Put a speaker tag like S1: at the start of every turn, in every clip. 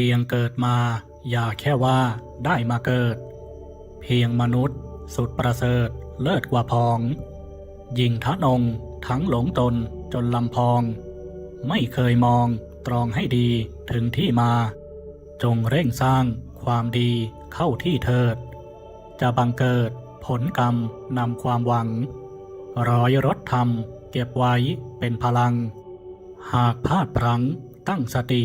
S1: เพียงเกิดมา อย่าแค่ว่าได้มาเกิด เพียงมนุษย์ สุดประเสริฐเลิศกว่าพอง ยิงทะนง ทั้งหลงตนจนลำพอง ไม่เคยมองตรองให้ดีถึงที่มา จงเร่งสร้างความดีเข้าที่เถิด จะบังเกิดผลกรรมนำความหวัง ร้อยรถธรรมเก็บไว้เป็นพลัง หากพลาดพลั้งตั้งสติ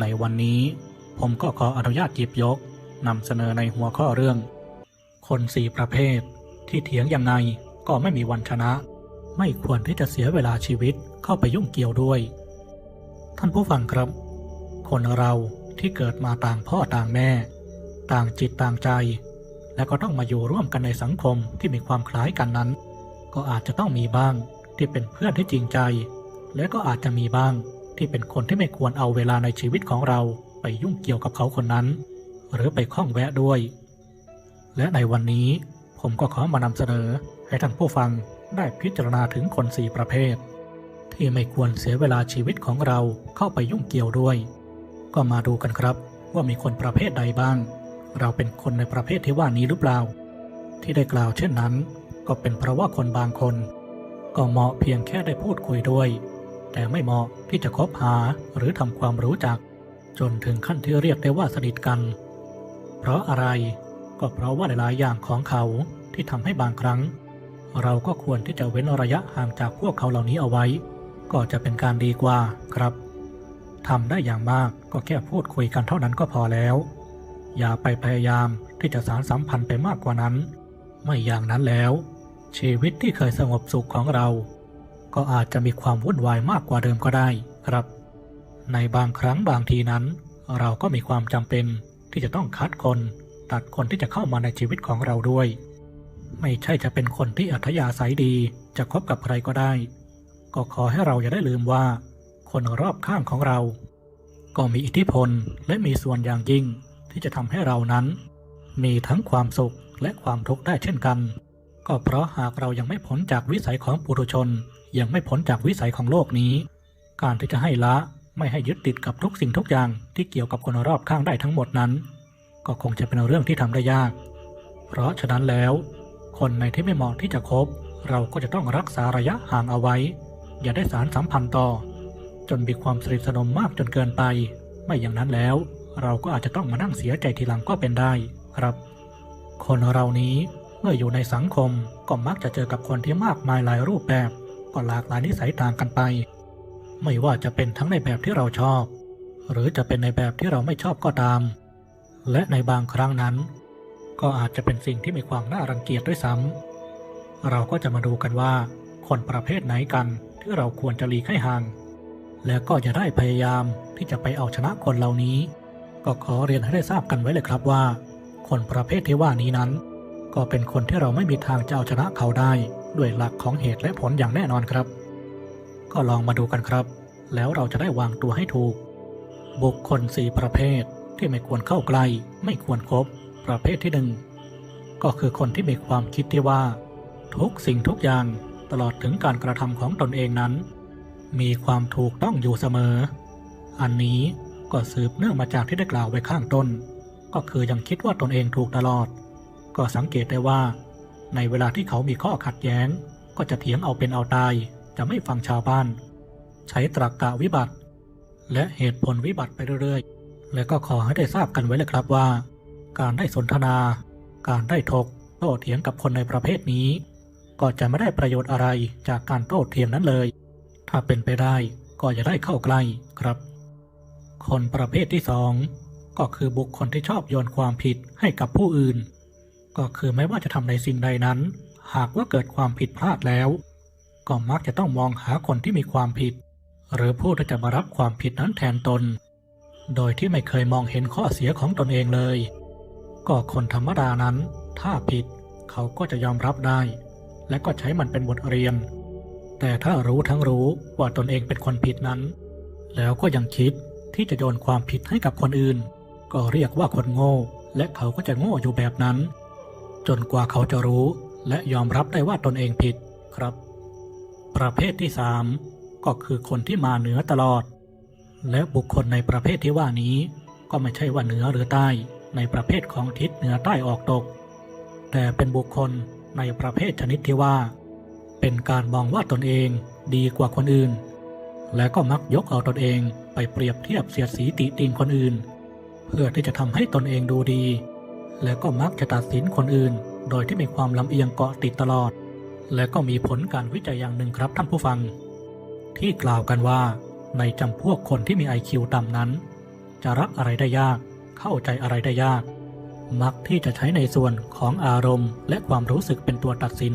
S1: ในวันนี้ผมก็ขออนุญาตหยิบยกนำเสนอในหัวข้อเรื่อง คนสี่ประเภท ที่เถียงยังไงก็ไม่มีวันชนะ ไม่ควรที่จะเสียเวลาชีวิตเข้าไปยุ่งเกี่ยวด้วย ท่านผู้ฟังครับ คนเราที่เกิดมาต่างพ่อต่างแม่ ต่างจิตต่างใจ และก็ต้องมาอยู่ร่วมกันในสังคมที่มีความคล้ายกันนั้น ก็อาจจะต้องมีบ้างที่เป็นเพื่อนที่จริงใจ และก็อาจจะมีบ้าง ที่เป็นคนที่ไม่ควรเอาเวลาในชีวิตของเราไปยุ่งเกี่ยวกับเขาคนนั้น หรือไปข้องแวะด้วย และในวันนี้ผมก็ขอมานำเสนอให้ท่านผู้ฟังได้พิจารณาถึงคนสี่ประเภท ที่ไม่ควรเสียเวลาชีวิตของเราเข้าไปยุ่งเกี่ยวด้วย ก็มาดูกันครับว่ามีคนประเภทใดบ้าง เราเป็นคนในประเภทที่ว่านี้หรือเปล่า ที่ได้กล่าวเช่นนั้น ก็เป็นเพราะว่าคนบางคน ก็เหมาะเพียงแค่ได้พูดคุยด้วย แต่ไม่เหมาะที่จะคบหาหรือทำความรู้จัก จนถึงขั้นที่เรียกได้ว่าสนิทกัน เพราะอะไรก็เพราะว่าหลายๆอย่างของเขาที่ทำให้บางครั้ง เราก็ควรที่จะเว้นระยะห่างจากพวกเขาเหล่านี้เอาไว้ ก็จะเป็นการดีกว่าครับทำได้อย่างมากก็แค่พูดคุยกันเท่านั้นก็พอแล้ว อย่าไปพยายามที่จะสารสัมพันธ์ไปมากกว่านั้น ไม่อย่างนั้นแล้ว ชีวิตที่เคยสงบสุขของเรา ก็อาจจะมีความวุ่นวายมากกว่าเดิมก็ได้ครับ ในบางครั้งบางทีนั้น เราก็มีความจำเป็นที่จะต้องคัดคน ตัดคนที่จะเข้ามาในชีวิตของเราด้วย ไม่ใช่จะเป็นคนที่อัธยาศัยดีจะคบกับใครก็ได้ ก็ขอให้เราอย่าได้ลืมว่า คนรอบข้างของเรา ก็มีอิทธิพลและมีส่วนอย่างยิ่งที่จะทำให้เรานั้น มีทั้งความสุขและความทุกข์ได้เช่นกัน ก็เพราะหากเรายังไม่พ้นจากวิสัยของปุถุชน ยังไม่พ้นจากวิสัยของโลกนี้ การที่จะให้ละไม่ให้ยึดติดกับทุกสิ่งทุกอย่างที่เกี่ยวกับคนรอบข้างได้ทั้งหมดนั้น ก็คงจะเป็นเรื่องที่ทำได้ยาก เพราะฉะนั้นแล้ว คนในที่ไม่เหมาะที่จะคบ เราก็จะต้องรักษาระยะห่างเอาไว้ อย่าได้สารสัมพันธ์ต่อ จนมีความสนิทสนมมากจนเกินไป ไม่อย่างนั้นแล้ว เราก็อาจจะต้องมานั่งเสียใจทีหลังก็เป็นได้ครับ คนเรานี้เมื่ออยู่ในสังคมก็มักจะเจอกับคนที่มากมายหลายรูปแบบ ก็หลากหลายนิสัยต่างกันไป ไม่ว่าจะเป็นทั้งในแบบที่เราชอบ หรือจะเป็นในแบบที่เราไม่ชอบก็ตาม และในบางครั้งนั้น ก็อาจจะเป็นสิ่งที่มีความน่ารังเกียจด้วยซ้ำเราก็จะมาดูกันว่า คนประเภทไหนกันที่เราควรจะหลีกให้ห่าง และก็อย่าได้พยายามที่จะไปเอาชนะคนเหล่านี้ ก็ขอเรียนให้ได้ทราบกันไว้เลยครับว่า คนประเภทที่ว่านี้นั้น ก็เป็นคนที่เราไม่มีทางจะเอาชนะเขาได้ ด้วยหลักของเหตุและผลอย่างแน่นอนครับ ก็ลองมาดูกันครับ แล้วเราจะได้วางตัวให้ถูก บุคคลสี่ประเภทที่ไม่ควรเข้าใกล้ ไม่ควรครบประเภทที่หนึ่งก็คือคนที่มีความคิดที่ว่า ทุกสิ่งทุกอย่างตลอดถึงการกระทำของตนเองนั้น มีความถูกต้องอยู่เสมอ อันนี้ก็สืบเนื่องมาจากที่ได้กล่าวไว้ข้างต้น ก็คือยังคิดว่าตนเองถูกตลอด ก็สังเกตได้ว่า ในเวลาที่เขามีข้อขัดแย้ง ก็จะเถียงเอาเป็นเอาตาย จะไม่ฟังชาวบ้าน ใช้ตรรกกะวิบัติ และเหตุผลวิบัติไปเรื่อยๆ และก็ขอให้ได้ทราบกันไว้เลยครับว่า การได้สนทนา การได้ถกโต้เถียงกับคนในประเภทนี้ ก็จะไม่ได้ประโยชน์อะไรจากการโต้เถียงนั้นเลย ถ้าเป็นไปได้ก็อย่าได้เข้าใกล้ครับ คนประเภทที่สองก็คือบุคคลที่ชอบโยนความผิดให้กับผู้อื่น ก็คือไม่ว่าจะทำในสิ่งใดนั้น หากว่าเกิดความผิดพลาดแล้ว ก็มักจะต้องมองหาคนที่มีความผิด หรือผู้ที่จะมารับความผิดนั้นแทนตน โดยที่ไม่เคยมองเห็นข้อเสียของตนเองเลย ก็คนธรรมดานั้น ถ้าผิดเขาก็จะยอมรับได้ และก็ใช้มันเป็นบทเรียน แต่ถ้ารู้ทั้งรู้ว่าตนเองเป็นคนผิดนั้น แล้วก็ยังคิดที่จะโยนความผิดให้กับคนอื่น ก็เรียกว่าคนโง่ และเขาก็จะโง่อยู่แบบนั้น จนกว่าเขาจะรู้และยอมรับได้ว่าตนเองผิดครับ ประเภทที่สามก็คือคนที่มาเหนือตลอด และบุคคลในประเภทที่ว่านี้ ก็ไม่ใช่ว่าเหนือหรือใต้ ในประเภทของทิศเหนือใต้ออกตก แต่เป็นบุคคลในประเภทชนิดที่ว่า เป็นการมองว่าตนเองดีกว่าคนอื่น และก็มักยกเอาตนเองไปเปรียบเทียบเสียดสีติติงคนอื่น เพื่อที่จะทำให้ตนเองดูดี และก็มักจะตัดสินคนอื่น โดยที่มีความลำเอียงเกาะติดตลอด และก็มีผลการวิจัยอย่างหนึ่งครับท่านผู้ฟัง ที่กล่าวกันว่า ในจำพวกคนที่มี IQ ต่ำนั้น จะรักอะไรได้ยาก เข้าใจอะไรได้ยาก มักที่จะใช้ในส่วนของอารมณ์ และความรู้สึกเป็นตัวตัดสิน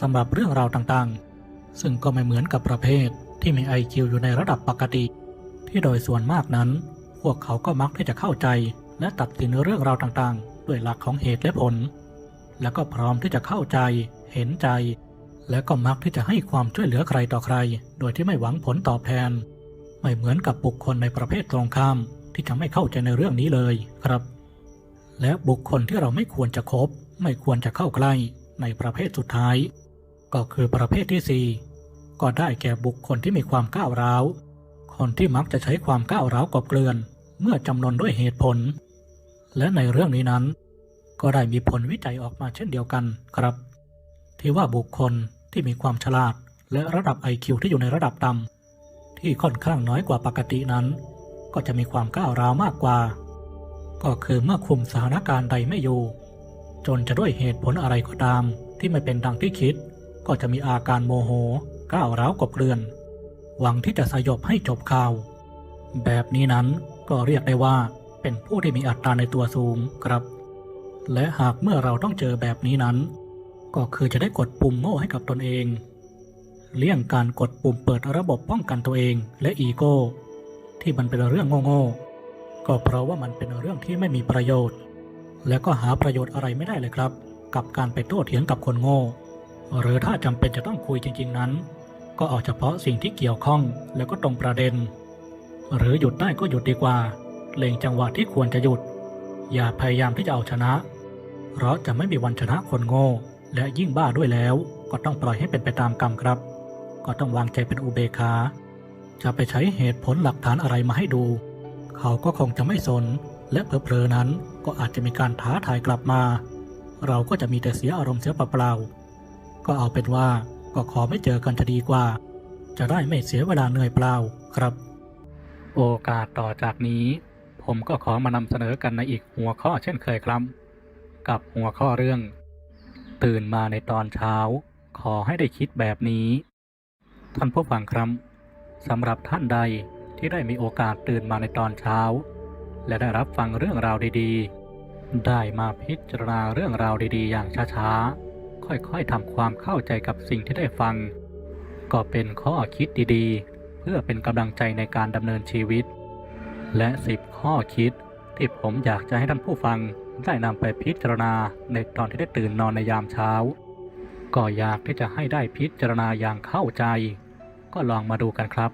S1: สำหรับเรื่องราวต่างๆ ซึ่งก็ไม่เหมือนกับประเภทที่มี IQ อยู่ในระดับปกติ ที่โดยส่วนมากนั้น พวกเขาก็มักที่จะเข้าใจ และตัดสินเรื่องราวต่างๆ ด้วยหลักของเหตุและผล และก็พร้อมที่จะเข้าใจ เห็นใจ และก็มักที่จะให้ความช่วยเหลือใครต่อใคร โดยที่ไม่หวังผลตอบแทน ไม่เหมือนกับบุคคลในประเภทตรงข้ามที่จะไม่เข้าใจในเรื่องนี้เลยครับ และบุคคลที่เราไม่ควรจะคบ ไม่ควรจะเข้าใกล้ในประเภทสุดท้าย ก็คือประเภทที่สี่ก็ได้แก่บุคคลที่มีความก้าวร้าว คนที่มักจะใช้ความก้าวร้าวกบเกลื่อน เมื่อจำนนด้วยเหตุผล และในเรื่องนี้นั้น ก็ได้มีผลวิจัยออกมาเช่นเดียวกันครับ ที่ว่าบุคคลที่มีความฉลาด และระดับ IQ ที่อยู่ในระดับต่ำที่ค่อนข้างน้อยกว่าปกตินั้น ก็จะมีความก้าวร้าวมากกว่า ก็คือเมื่อคุมสถานการณ์ใดไม่อยู่ จนจะด้วยเหตุผลอะไรก็ตาม ที่ไม่เป็นดังที่คิด ก็จะมีอาการโมโหก้าวร้าวกบเกลื่อน หวังที่จะสยบให้จบข่าว แบบนี้นั้นก็เรียกได้ว่า เป็นผู้ที่มีอัตราในตัวสูงครับ และหากเมื่อเราต้องเจอแบบนี้นั้น ก็คือจะได้กดปุ่มโง่ให้กับตนเอง เลี่ยงการกดปุ่มเปิดระบบป้องกันตัวเองและอีโก้ ที่มันเป็นเรื่องโง่ๆก็เพราะว่ามันเป็นเรื่องที่ไม่มีประโยชน์ และก็หาประโยชน์อะไรไม่ได้เลยครับ กับการไปโต้เถียงกับคนโง่ หรือถ้าจำเป็นจะต้องคุยจริง ๆนั้น ก็เอาเฉพาะสิ่งที่เกี่ยวข้องแล้วก็ตรงประเด็น หรือหยุดได้ก็หยุดดีกว่า เล็งจังหวะที่ควรจะหยุด อย่าพยายามที่จะเอาชนะ เพราะจะไม่มีวันชนะคนโง่ และยิ่งบ้าด้วยแล้ว ก็ต้องปล่อยให้เป็นไปตามกรรมครับ ก็ต้องวางใจเป็นอุเบกขา จะไปใช้เหตุผลหลักฐานอะไรมาให้ดู เขาก็คงจะไม่สน และเพลอๆนั้นก็อาจจะมีการท้าทายกลับมา เราก็จะมีแต่เสียอารมณ์เสียเปล่าๆก็เอาเป็นว่าก็ขอไม่เจอกันจะดีกว่า จะได้ไม่เสียเวลาเหนื่อยเปล่าครับ โอกาสต่อจากนี้ ผมก็ขอมานำเสนอกันในอีกหัวข้อเช่นเคยครับ กับหัวข้อเรื่อง ตื่นมาในตอนเช้า ขอให้ได้คิดแบบนี้ ท่านผู้ฟังครับสำหรับท่านใดที่ได้มีโอกาสตื่นมาในตอนเช้า และได้รับฟังเรื่องราวดีๆ ได้มาพิจารณาเรื่องราวดีๆ อย่างช้าๆ ค่อยๆทำความเข้าใจกับสิ่งที่ได้ฟัง ก็เป็นข้อคิดดีๆ เพื่อเป็นกำลังใจในการดำเนินชีวิต และสิบข้อคิด ที่ผมอยากจะให้ท่านผู้ฟังได้นำไปพิจารณาในตอนที่ได้ตื่นนอนในยามเช้า ก็อยากที่จะให้ได้พิจารณาอย่างเข้าใจ ก็ลองมาดูกันครับ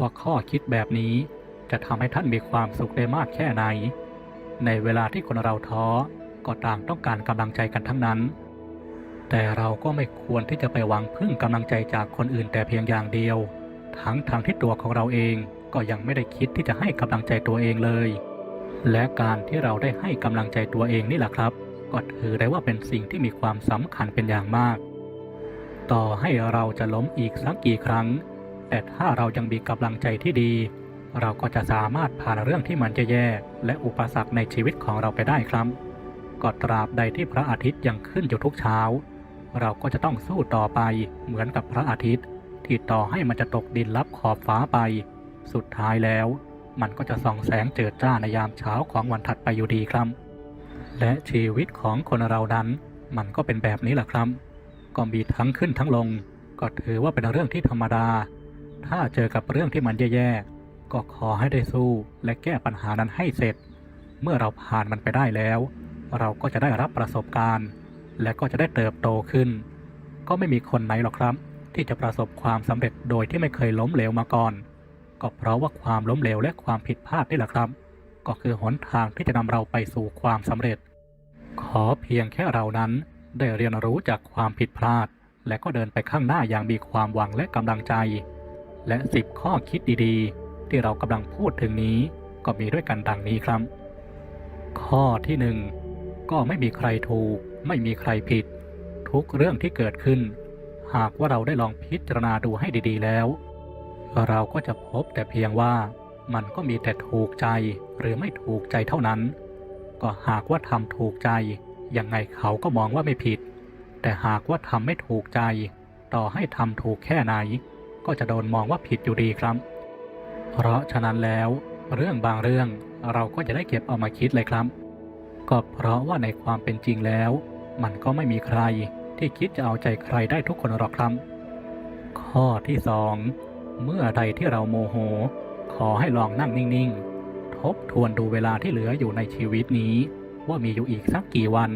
S1: ว่าข้อคิดแบบนี้จะทำให้ท่านมีความสุขได้มากแค่ไหน ในเวลาที่คนเราท้อก็ต่างต้องการกำลังใจกันทั้งนั้น แต่เราก็ไม่ควรที่จะไปหวังพึ่งกำลังใจจากคนอื่นแต่เพียงอย่างเดียว ทั้งทางที่ตัวของเราเอง ก็ยังไม่ได้คิดที่จะให้กำลังใจตัวเองเลย และการที่เราได้ให้กำลังใจตัวเองนี่แหละครับก็ถือได้ว่าเป็นสิ่งที่มีความสำคัญเป็นอย่างมาก ต่อให้เราจะล้มอีกสักกี่ครั้ง แต่ถ้าเรายังมีกำลังใจที่ดี เราก็จะสามารถผ่านเรื่องที่มันจะแย่และอุปสรรคในชีวิตของเราไปได้ครับก็ตราบใดที่พระอาทิตย์ยังขึ้นอยู่ทุกเช้า เราก็จะต้องสู้ต่อไปเหมือนกับพระอาทิตย์ ที่ต่อให้มันจะตกดินลับขอบฟ้าไป สุดท้ายแล้ว มันก็จะส่องแสงเจิดจ้าในยามเช้าของวันถัดไปอยู่ดีครับ และชีวิตของคนเรานั้น มันก็เป็นแบบนี้แหละครับ ก็มีทั้งขึ้นทั้งลง ก็ถือว่าเป็นเรื่องที่ธรรมดา ถ้าเจอกับเรื่องที่มันแย่ๆก็ขอให้ได้สู้และแก้ปัญหานั้นให้เสร็จ เมื่อเราผ่านมันไปได้แล้ว เราก็จะได้รับประสบการณ์ และก็จะได้เติบโตขึ้น ก็ไม่มีคนไหนหรอกครับ ที่จะประสบความสำเร็จโดยที่ไม่เคยล้มเหลวมาก่อน ก็เพราะว่าความล้มเหลวและความผิดพลาดนี่แหละครับ ก็คือหนทางที่จะนำเราไปสู่ความสำเร็จ ขอเพียงแค่เรานั้นได้เรียนรู้จากความผิดพลาด และก็เดินไปข้างหน้าอย่างมีความหวังและกำลังใจ และสิบข้อคิดดีๆ ที่เรากำลังพูดถึงนี้ ก็มีด้วยกันดังนี้ครับ ข้อที่หนึ่งก็ไม่มีใครถูก ไม่มีใครผิด ทุกเรื่องที่เกิดขึ้น หากว่าเราได้ลองพิจารณาดูให้ดีๆ แล้ว เราก็จะพบแต่เพียงว่ามันก็มีแต่ถูกใจหรือไม่ถูกใจเท่านั้น ก็หากว่าทำถูกใจ ยังไงเขาก็มองว่าไม่ผิด แต่หากว่าทำไม่ถูกใจ ต่อให้ทำถูกแค่ไหน ก็จะโดนมองว่าผิดอยู่ดีครับ เพราะฉะนั้นแล้ว เรื่องบางเรื่องเราก็จะได้เก็บเอามาคิดเลยครับ ก็เพราะว่าในความเป็นจริงแล้ว มันก็ไม่มีใครที่คิดจะเอาใจใครได้ทุกคนหรอกครับ ข้อที่สอง เมื่อใดที่เราโมโห ขอให้ลองนั่งนิ่งๆ ทบทวนดูเวลาที่เหลืออยู่ในชีวิตนี้ ว่ามีอยู่อีกสักกี่วัน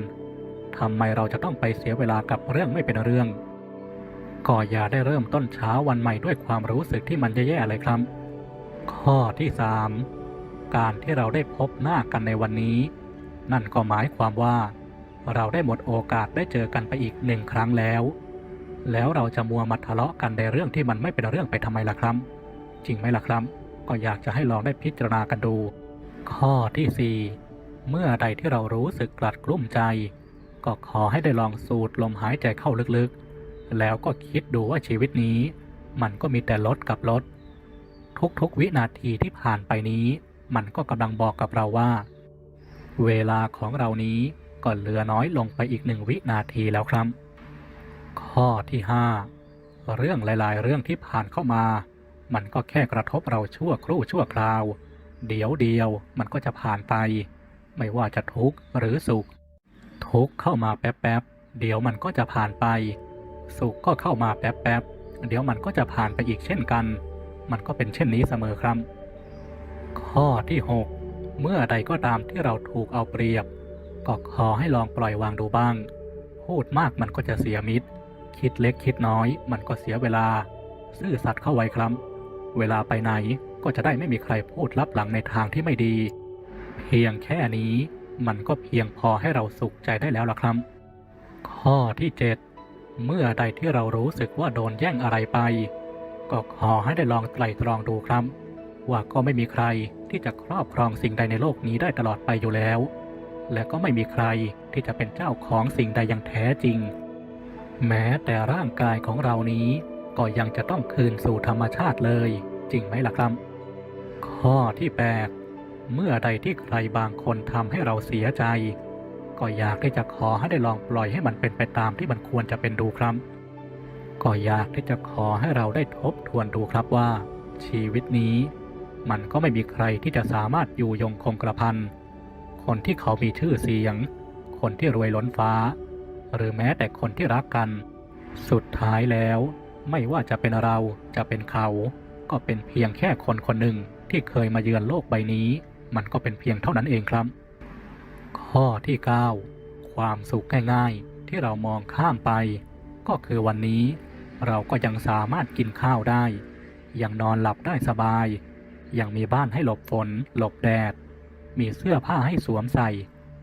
S1: ทำไมเราจะต้องไปเสียเวลากับเรื่องไม่เป็นเรื่องก็อย่าได้เริ่มต้นเช้าวันใหม่ด้วยความรู้สึกที่มันแย่ๆเลยครับ ข้อที่สามการที่เราได้พบหน้ากันในวันนี้ นั่นก็หมายความว่า เราได้หมดโอกาสได้เจอกันไปอีกหนึ่งครั้งแล้ว แล้วเราจะมัวมาทะเลาะกันในเรื่องที่มันไม่เป็นเรื่องไปทำไมล่ะครับ จริงไหมล่ะครับ ก็อยากจะให้ลองได้พิจารณากันดู ข้อที่สี่เมื่อใดที่เรารู้สึกกลัดกลุ้มใจ ก็ขอให้ได้ลองสูดลมหายใจเข้าลึกๆ แล้วก็คิดดูว่าชีวิตนี้ มันก็มีแต่ลดกับลด ทุกๆวินาทีที่ผ่านไปนี้ มันก็กำลังบอกกับเราว่า เวลาของเรานี้ก็เหลือน้อยลงไปอีกหนึ่งวินาทีแล้วครับ ข้อที่ห้าเรื่องหลาย ๆ เรื่องที่ผ่านเข้ามา มันก็แค่กระทบเราชั่วครู่ชั่วคราว เดี๋ยวเดียวมันก็จะผ่านไป ไม่ว่าจะทุกข์หรือสุข ทุกข์เข้ามาแป๊บๆเดี๋ยวมันก็จะผ่านไป สุขก็เข้ามาแป๊บๆเดี๋ยวมันก็จะผ่านไปอีกเช่นกัน มันก็เป็นเช่นนี้เสมอครับ ข้อที่ 6 เมื่อใดก็ตามที่เราถูกเอาเปรียบ ก็ขอให้ลองปล่อยวางดูบ้าง พูดมากมันก็จะเสียมิตร คิดเล็กคิดน้อย มันก็เสียเวลา ซื่อสัตย์เข้าไว้ครับ เวลาไปไหนก็จะได้ไม่มีใครพูดลับหลังในทางที่ไม่ดี เพียงแค่นี้มันก็เพียงพอให้เราสุขใจได้แล้วล่ะครับ ข้อที่ 7 เมื่อใดที่เรารู้สึกว่าโดนแย่งอะไรไป ก็ขอให้ได้ลองไตรตรองดูครับ ว่าก็ไม่มีใครที่จะครอบครองสิ่งใดในโลกนี้ได้ตลอดไปอยู่แล้ว และก็ไม่มีใครที่จะเป็นเจ้าของสิ่งใดอย่างแท้จริง แม้แต่ร่างกายของเรานี้ก็ยังจะต้องคืนสู่ธรรมชาติเลย จริงไหมล่ะครับ ข้อที่ 8 เมื่อใดที่ใครบางคนทำให้เราเสียใจ ก็อยากที่จะขอให้ได้ลองปล่อยให้มันเป็นไปตามที่มันควรจะเป็นดูครับ ก็อยากที่จะขอให้เราได้ทบทวนดูครับว่า ชีวิตนี้ มันก็ไม่มีใครที่จะสามารถอยู่ยงคงกระพันคนที่เขามีชื่อเสียง คนที่รวยล้นฟ้า หรือแม้แต่คนที่รักกัน สุดท้ายแล้ว ไม่ว่าจะเป็นเราจะเป็นเขา ก็เป็นเพียงแค่คนคนหนึ่งที่เคยมาเยือนโลกใบนี้ มันก็เป็นเพียงเท่านั้นเองครับ ข้อที่ 9 ความสุขง่ายๆ ที่เรามองข้ามไป ก็คือวันนี้ เราก็ยังสามารถกินข้าวได้ ยังนอนหลับได้สบาย ยังมีบ้านให้หลบฝน หลบแดด มีเสื้อผ้าให้สวมใส่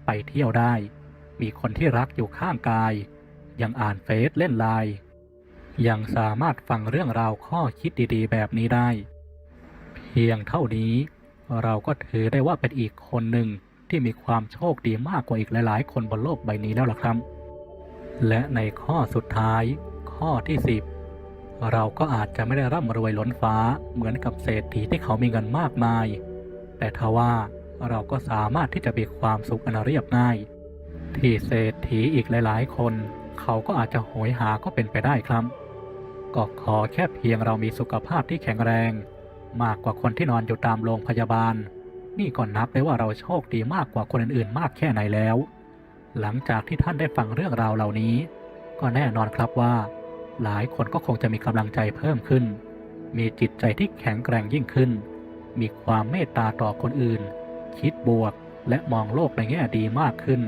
S1: ไปเที่ยวได้ มีคนที่รักอยู่ข้างกาย ยังอ่านเฟซเล่นไลน์ยังสามารถฟังเรื่องราวข้อคิดดีๆ แบบนี้ได้ เพียงเท่านี้เราก็ถือได้ว่าเป็นอีกคนหนึ่งที่มีความโชคดีมากกว่าอีกหลาย ๆ คนบนโลกใบนี้แล้วล่ะครับ และในข้อสุดท้าย ข้อที่ 10 เราก็อาจจะไม่ได้ร่ำรวยล้นฟ้าเหมือนกับเศรษฐีที่เขามีเงินมากมาย แต่ทว่าเราก็สามารถที่จะมีความสุขอันเรียบง่าย ที่เศรษฐีอีกหลาย ๆ คน เขาก็อาจจะโหยหาก็เป็นไปได้ครับก็ขอแค่เพียงเรามีสุขภาพที่แข็งแรง มากกว่าคนที่นอนอยู่ตามโรงพยาบาล นี่ก็นับได้ว่าเราโชคดีมากกว่าคนอื่นๆ มากแค่ไหนแล้ว หลังจากที่ท่านได้ฟังเรื่องราวเหล่านี้ ก็แน่นอนครับว่า หลายคนก็คงจะมีกำลังใจเพิ่มขึ้น มีจิตใจที่แข็งแกร่งยิ่งขึ้น มีความเมตตาต่อคนอื่น คิดบวกและมองโลกในแง่ดีมากขึ้น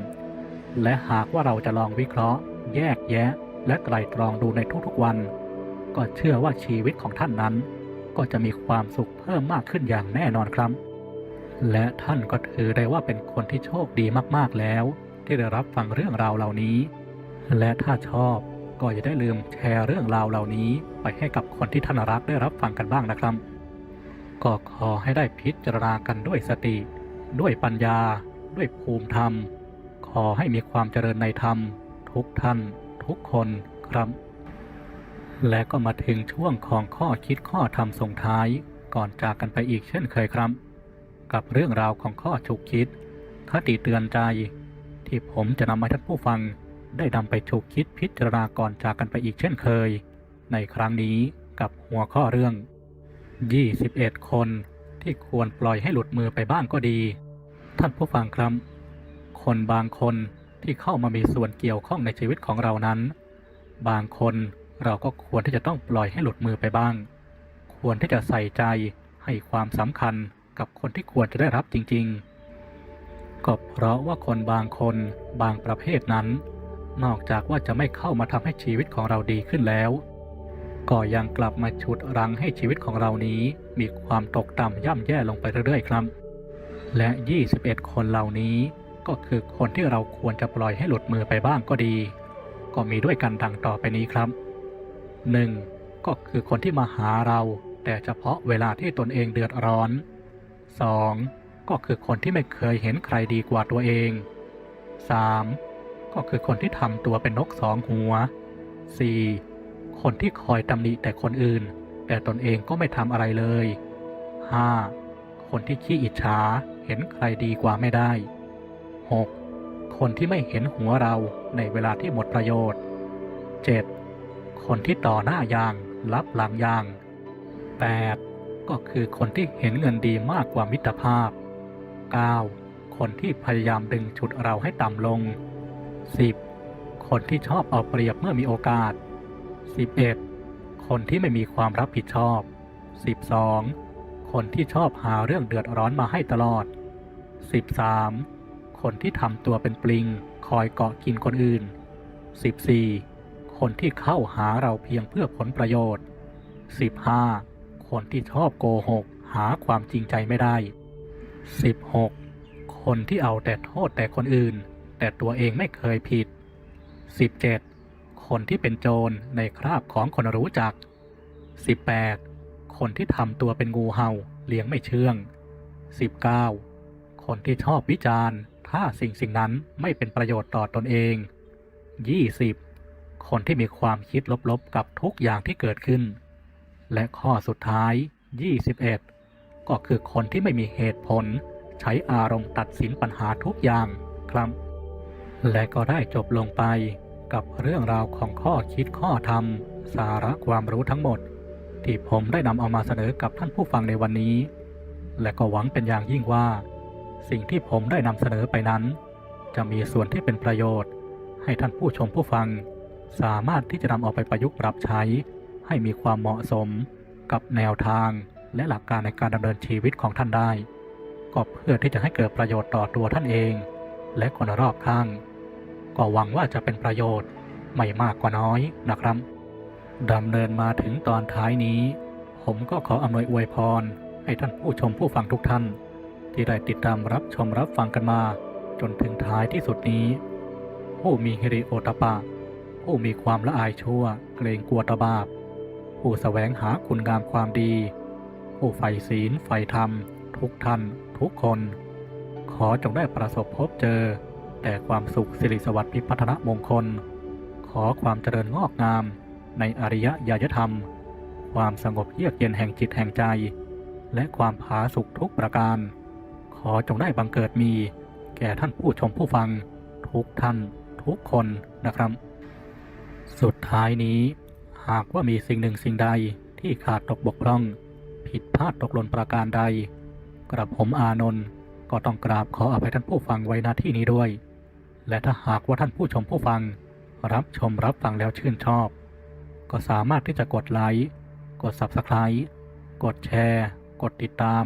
S1: และหากว่าเราจะลองวิเคราะห์ แยกแยะ และไตรตรองดูในทุกๆวัน ก็เชื่อว่าชีวิตของท่านนั้น ก็จะมีความสุขเพิ่มมากขึ้นอย่างแน่นอนครับ และท่านก็ถือได้ว่าเป็นคนที่โชคดีมากๆแล้ว ที่ได้รับฟังเรื่องราวเหล่านี้ และถ้าชอบก็อย่าได้ลืมแชร์เรื่องราวเหล่านี้ ไปให้กับคนที่ท่านรักได้รับฟังกันบ้างนะครับ ก็ขอให้ได้พิจารณากันด้วยสติ ด้วยปัญญา ด้วยภูมิธรรม อให้มีความเจริญในธรรม ทุกท่าน ทุกคนครับ และก็มาถึงช่วงของข้อคิดข้อธรรมส่งท้าย ก่อนจากกันไปอีกเช่นเคยครับ กับเรื่องราวของข้อฉุกคิด คติเตือนใจ ที่ผมจะนำมาท่านผู้ฟัง ได้นำไปฉุกคิดพิจารณาก่อนจากกันไปอีกเช่นเคย ในครั้งนี้กับหัวข้อเรื่อง 21 คนที่ควรปล่อยให้หลุดมือไปบ้างก็ดี ท่านผู้ฟังครับ คนบางคนที่เข้ามามีส่วนเกี่ยวข้องในชีวิตของเรานั้น บางคนเราก็ควรที่จะต้องปล่อยให้หลุดมือไปบ้าง ควรที่จะใส่ใจให้ความสำคัญกับคนที่ควรจะได้รับจริง ๆ ก็เพราะว่าคนบางคนบางประเภทนั้น นอกจากว่าจะไม่เข้ามาทำให้ชีวิตของเราดีขึ้นแล้ว ก็ยังกลับมาฉุดรั้งให้ชีวิตของเรานี้มีความตกต่ำย่ำแย่ลงไปเรื่อยๆ ครับ และ 21 คนเหล่านี้ ก็คือคนที่เราควรจะปล่อยให้หลุดมือไปบ้างก็ดี ก็มีด้วยกันดังต่อไปนี้ครับ 1. ก็คือคนที่มาหาเรา แต่เฉพาะเวลาที่ตนเองเดือดร้อน 2. ก็คือคนที่ไม่เคยเห็นใครดีกว่าตัวเอง 3. ก็คือคนที่ทำตัวเป็นนกสองหัว 4. คนที่คอยตำหนิแต่คนอื่น แต่ตนเองก็ไม่ทำอะไรเลย 5. คนที่ขี้อิจฉาเห็นใครดีกว่าไม่ได้ 6. คนที่ไม่เห็นหัวเราในเวลาที่หมดประโยชน์ 7. คนที่ต่อหน้ายางรับหลังยาง 8. ก็คือคนที่เห็นเงินดีมากกว่ามิตรภาพ 9. คนที่พยายามดึงฉุดเราให้ต่ำลง 10. คนที่ชอบเอาเปรียบเมื่อมีโอกาส 11. คนที่ไม่มีความรับผิดชอบ 12. คนที่ชอบหาเรื่องเดือดร้อนมาให้ตลอด 13. คนที่ทำตัวเป็นปลิง คอยเกาะกินคนอื่น 14. คนที่เข้าหาเราเพียงเพื่อผลประโยชน์ 15. คนที่ชอบโกหก หาความจริงใจไม่ได้ 16. คนที่เอาแต่โทษแต่คนอื่น แต่ตัวเองไม่เคยผิด 17. คนที่เป็นโจรในคราบของคนรู้จัก 18. คนที่ทำตัวเป็นงูเห่าเลี้ยงไม่เชื่อง 19. คนที่ชอบวิจารณ์ ถ้าสิ่งสิ่งนั้นไม่เป็นประโยชน์ต่อตอนเอง 20. คนที่มีความคิดลบๆกับทุกอย่างที่เกิดขึ้น และข้อสุดท้าย 21 ก็คือคนที่ไม่มีเหตุผล ใช้อารมณ์ตัดสินปัญหาทุกอย่างครับ และก็ได้จบลงไปกับเรื่องราวของข้อคิดข้อธรรม สาระความรู้ทั้งหมด ที่ผมได้นำเอามาเสนอกับท่านผู้ฟังในวันนี้ และก็หวังเป็นอย่างยิ่งว่า สิ่งที่ผมได้นำเสนอไปนั้น จะมีส่วนที่เป็นประโยชน์ ให้ท่านผู้ชมผู้ฟัง สามารถที่จะนำเอาไปประยุกต์ปรับใช้ ให้มีความเหมาะสมกับแนวทางและหลักการในการดำเนินชีวิตของท่านได้ ก็เพื่อที่จะให้เกิดประโยชน์ต่อตัวท่านเอง และคนรอบข้าง ก็หวังว่าจะเป็นประโยชน์ไม่มากกว่าน้อยนะครับดำเนินมาถึงตอนท้ายนี้ ผมก็ขออำนวยอวยพร ให้ท่านผู้ชมผู้ฟังทุกท่าน ที่ได้ติดตามรับชมรับฟังกันมา จนถึงท้ายที่สุดนี้ ผู้มีฮิริโอตปะ ผู้มีความละอายชั่ว เกรงกลัวตบาป ผู้แสวงหาคุณงามความดี ผู้ใฝ่ศีลใฝ่ธรรม ทุกท่าน ทุกคน ขอจงได้ประสบพบเจอ แต่ความสุขสิริสวัสดิ์พิพัฒนมงคล ขอความเจริญงอกงาม ในอริยญาณธรรม ความสงบเยือกเย็นแห่งจิตแห่งใจและความผาสุกทุกประการ อจงได้บังเกิดมี แก่ท่านผู้ชมผู้ฟัง ทุกท่านทุกคนนะครับ สุดท้ายนี้ หากว่ามีสิ่งหนึ่งสิ่งใดที่ขาดตกบกพร่อง ผิดพลาดตกหล่นประการใด กระผมอานนท์ก็ต้องกราบขออภัยท่านผู้ฟังไว้ณที่นี้ด้วย และถ้าหากว่าท่านผู้ชมผู้ฟัง รับชมรับฟังแล้วชื่นชอบ ก็สามารถที่จะกดไลค์กด Subscribe กดแชร์ กดติดตาม